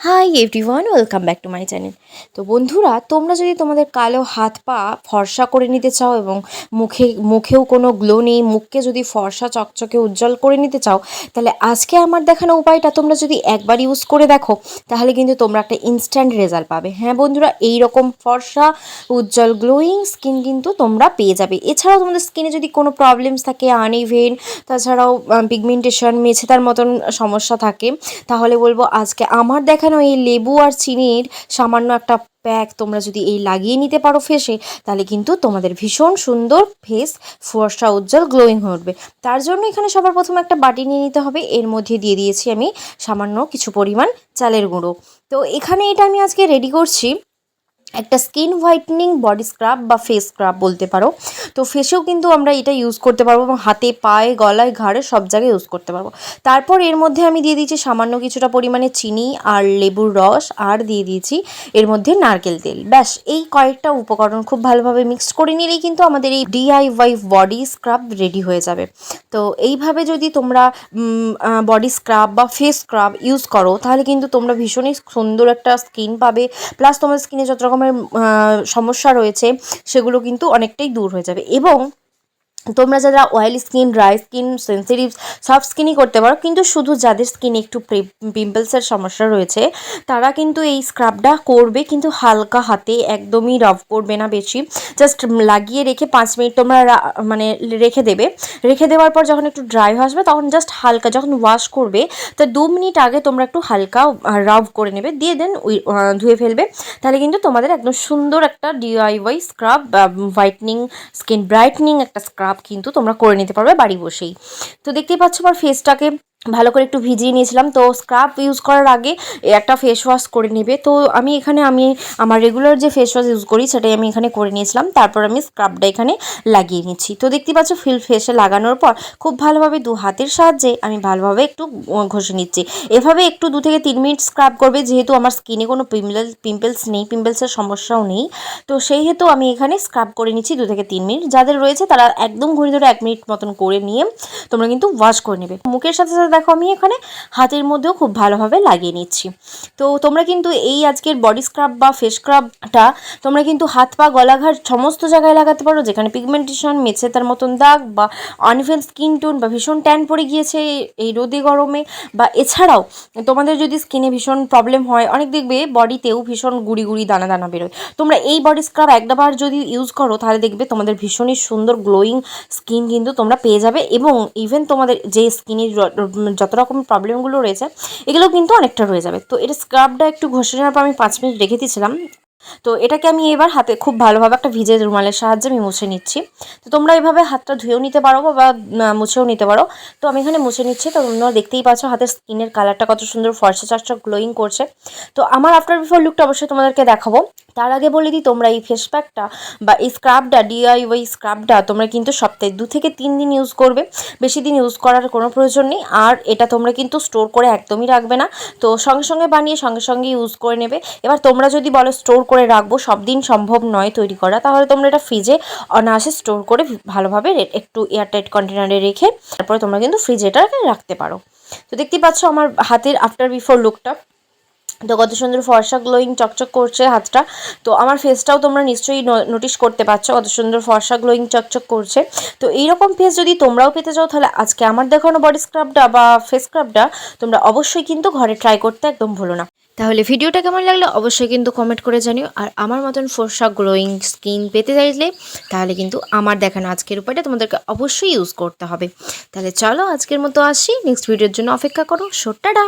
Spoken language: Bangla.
Hi everyone welcome back to my channel তো বন্ধুরা, তোমরা যদি তোমাদের কালো হাত পা ফর্সা করে নিতে চাও এবং মুখে, মুখেও কোনো গ্লো নেই, মুখকে যদি ফর্সা চকচকে উজ্জ্বল করে নিতে চাও, তাহলে আজকে আমার দেখানো উপায়টা তোমরা যদি একবার ইউজ করে দেখো, তাহলে কিন্তু তোমরা একটা ইনস্ট্যান্ট রেজাল্ট পাবে। হ্যাঁ বন্ধুরা এই রকম ফর্সা, উজ্জ্বল গ্লোয়িং স্কিন কিন্তু তোমরা পেয়ে যাবে। এছাড়াও তোমাদের স্কিনে যদি কোনো প্রবলেমস থাকে আনইভেন তাছাড়াও পিগমেন্টেশন মেছেতার মতন সমস্যা থাকে, তাহলে বলব আজকে আমার দেখানো এই লেবু আর চিনির সামান্য একটা প্যাক তোমরা যদি এই লাগিয়ে নিতে পারো ফেসে তাহলে কিন্তু তোমাদের ভীষণ সুন্দর ফেস ফর্সা উজ্জ্বল গ্লোয়িং উঠবে। তার জন্য এখানে সবার প্রথমে একটা বাটি নিয়ে নিতে হবে। এর মধ্যে দিয়ে দিয়েছি আমি সামান্য কিছু পরিমাণ চালের গুঁড়ো। তো এখানে এটা আমি আজকে রেডি করছি। একটা স্কিন হোয়াইটনিং বডি স্ক্রাব বা ফেস স্ক্রাব বলতে পারো। তো ফেসেও কিন্তু আমরা এটা ইউজ করতে পারব এবং হাতে, পায়ে, গলায়, ঘাড়ে সব জায়গায় ইউজ করতে পারব। তারপর এর মধ্যে আমি দিয়ে দিয়েছি সামান্য কিছুটা পরিমাণে চিনি আর লেবুর রস আর দিয়ে দিয়েছি এর মধ্যে নারকেল তেল। ব্যাস, এই কয়েকটা উপকরণ খুব ভালোভাবে মিক্সড করে নিলেই কিন্তু আমাদের এই ডিআইওয়াই বডি স্ক্রাব রেডি হয়ে যাবে। তো এইভাবে যদি তোমরা বডি স্ক্রাব বা ফেস স্ক্রাব ইউজ করো, তাহলে কিন্তু তোমরা ভীষণই সুন্দর একটা স্কিন পাবে। প্লাস তোমার স্কিনে যত রকমের সমস্যা রয়েছে সেগুলো কিন্তু অনেকটাই দূর হয়ে যাবে। এবং তোমরা যারা oily skin dry skin sensitive soft স্কিনই করতে পারো, কিন্তু শুধু যাদের স্কিনে একটু পিম্পলসের সমস্যা রয়েছে, তারা কিন্তু এই স্ক্রাবটা করবে, কিন্তু হালকা হাতে একদমই রফ করবে না বেশি। জাস্ট লাগিয়ে রেখে পাঁচ মিনিট তোমরা মানে রেখে দেবে। রেখে দেওয়ার পর যখন একটু ড্রাই আসবে, তখন জাস্ট হালকা যখন ওয়াশ করবে, তো দু মিনিট আগে তোমরা একটু হালকা রাব করে নেবে, দিয়ে দেন ধুয়ে ফেলবে। তাহলে কিন্তু তোমাদের একদম সুন্দর একটা DIY scrub whitening skin brightening একটা স্ক্রাব কিন্তু তোমরা করে নিতে পারবে বাড়ি বসেই। তো দেখতেই পাচ্ছ আমার ফেসটাকে ভালো করে একটু ভিজিয়ে নিয়েছিলাম। তো স্ক্রাব ইউজ করার আগে একটা ফেস ওয়াশ করে নেবে। তো আমি এখানে, আমি আমার রেগুলার যে ফেস ওয়াশ ইউজ করি, সেটাই আমি এখানে করে নিয়েছিলাম। তারপর আমি স্ক্রাবটা এখানে লাগিয়ে নিচ্ছি। তো দেখতে পাচ্ছ ফিল ফেসে লাগানোর পর খুব ভালোভাবে দু হাতের সাহায্যে আমি ভালোভাবে একটু ঘষে নিচ্ছি। এভাবে একটু দু থেকে তিন মিনিট স্ক্রাব করবে, যেহেতু আমার স্কিনে কোনো পিম্পল পিম্পলস নেই পিম্পলসের সমস্যাও নেই। তো সেই হেতু আমি এখানে স্ক্রাব করে নিচ্ছি দু থেকে তিন মিনিট। যাদের রয়েছে, তারা একদম ঘড়ি ধরে এক মিনিট মতন করে নিয়ে তোমরা কিন্তু ওয়াশ করে নেবে। মুখের সাথে সাথে দেখো, আমি এখানে হাতের মধ্যেও খুব ভালোভাবে লাগিয়ে নিচ্ছি। তো তোমরা কিন্তু এই আজকের বডি স্ক্রাব বা ফেস স্ক্রাবটা তোমরা কিন্তু হাত, পা গলাঘাট সমস্ত জায়গায় লাগাতে পারো, যেখানে পিগমেন্টেশন মেছে তার মতন দাগ বা অনইভেন স্কিন টোন বা ভীষণ ট্যান পড়ে গিয়েছে এই রোদে, গরমে বা এছাড়াও তোমাদের যদি স্কিনে ভীষণ প্রবলেম হয়, অনেক দেখবে বডিতেও ভীষণ গুড়ি গুড়ি দানা দানা বেরোয়। তোমরা এই বডি স্ক্রাব একবার যদি ইউজ করো, তাহলে দেখবে তোমাদের ভীষণই সুন্দর গ্লোয়িং স্কিন কিন্তু তোমরা পেয়ে যাবে এবং ইভেন তোমাদের যে স্কিনের যত রকম প্রবলেমগুলো রয়েছে এগুলো কিন্তু অনেকটা রয়ে যাবে। তো এটা স্ক্রাবটা একটু ঘষে নেওয়ার পর আমি পাঁচ মিনিট রেখে দিয়েছিলাম। তো এটাকে আমি এবার হাতে খুব ভালোভাবে একটা ভিজে রুমালের সাহায্যে আমি মুছে নিচ্ছি। তো তোমরা এভাবে হাতটা ধুয়েও নিতে পারো বা মুছেও নিতে পারো। তো আমি এখানে মুছে নিচ্ছি। তো তোমরা দেখতেই পাচ্ছ হাতের স্কিনের কালারটা কত সুন্দর ফর্সা চারটা গ্লোয়িং করছে। তো আমার আফটার বিফোর লুকটা অবশ্যই তোমাদেরকে দেখাবো। তার আগে বলে দিই, তোমরা এই ফেস প্যাকটা বা এই স্ক্রাবটা ডিআই ডিআইওয়াই স্ক্রাবটা তোমরা কিন্তু সপ্তাহে দু থেকে তিন দিন ইউজ করবে। বেশি দিন ইউজ করার কোনো প্রয়োজন নেই। আর এটা তোমরা কিন্তু স্টোর করে একদমই রাখবে না। তো সঙ্গে সঙ্গে বানিয়ে সঙ্গে সঙ্গে ইউজ করে নেবে। এবার তোমরা যদি বলো স্টোর করে রাখব, সব দিন সম্ভব নয় তৈরি করা, তাহলে তোমরা এটা ফ্রিজে অনায়াসে স্টোর করে ভালোভাবে একটু এয়ারটাইট কন্টেনারে রেখে তারপরে তোমরা কিন্তু ফ্রিজে এটা রাখতে পারো। তো দেখতেই পাচ্ছ আমার হাতের আফটার বিফোর লুকটা তো কত সুন্দর ফর্সা গ্লোয়িং চকচক করছে হাতটা। তো আমার ফেসটাও তোমরা নিশ্চয়ই নোটিস করতে পারছ কত সুন্দর ফর্সা গ্লোয়িং চকচক করছে। তো এইরকম ফেস যদি তোমরাও পেতে চাও, তাহলে আজকে আমার দেখানো বডি স্ক্রাবটা বা ফেস স্ক্রাবটা তোমরা অবশ্যই কিন্তু ঘরে ট্রাই করতে একদম ভুলো না। তাহলে ভিডিওটা কেমন লাগল অবশ্যই কিন্তু কমেন্ট করে জানিও। আর আমার মতন ফর্সা গ্লোয়িং স্কিন পেতে চাইলে, তাহলে কিন্তু আমার দেখানো আজকের উপায়টা তোমাদেরকে অবশ্যই ইউজ করতে হবে। তাহলে চলো আজকের মতো আসি। নেক্সট ভিডিওর জন্য অপেক্ষা করো। সোটাটা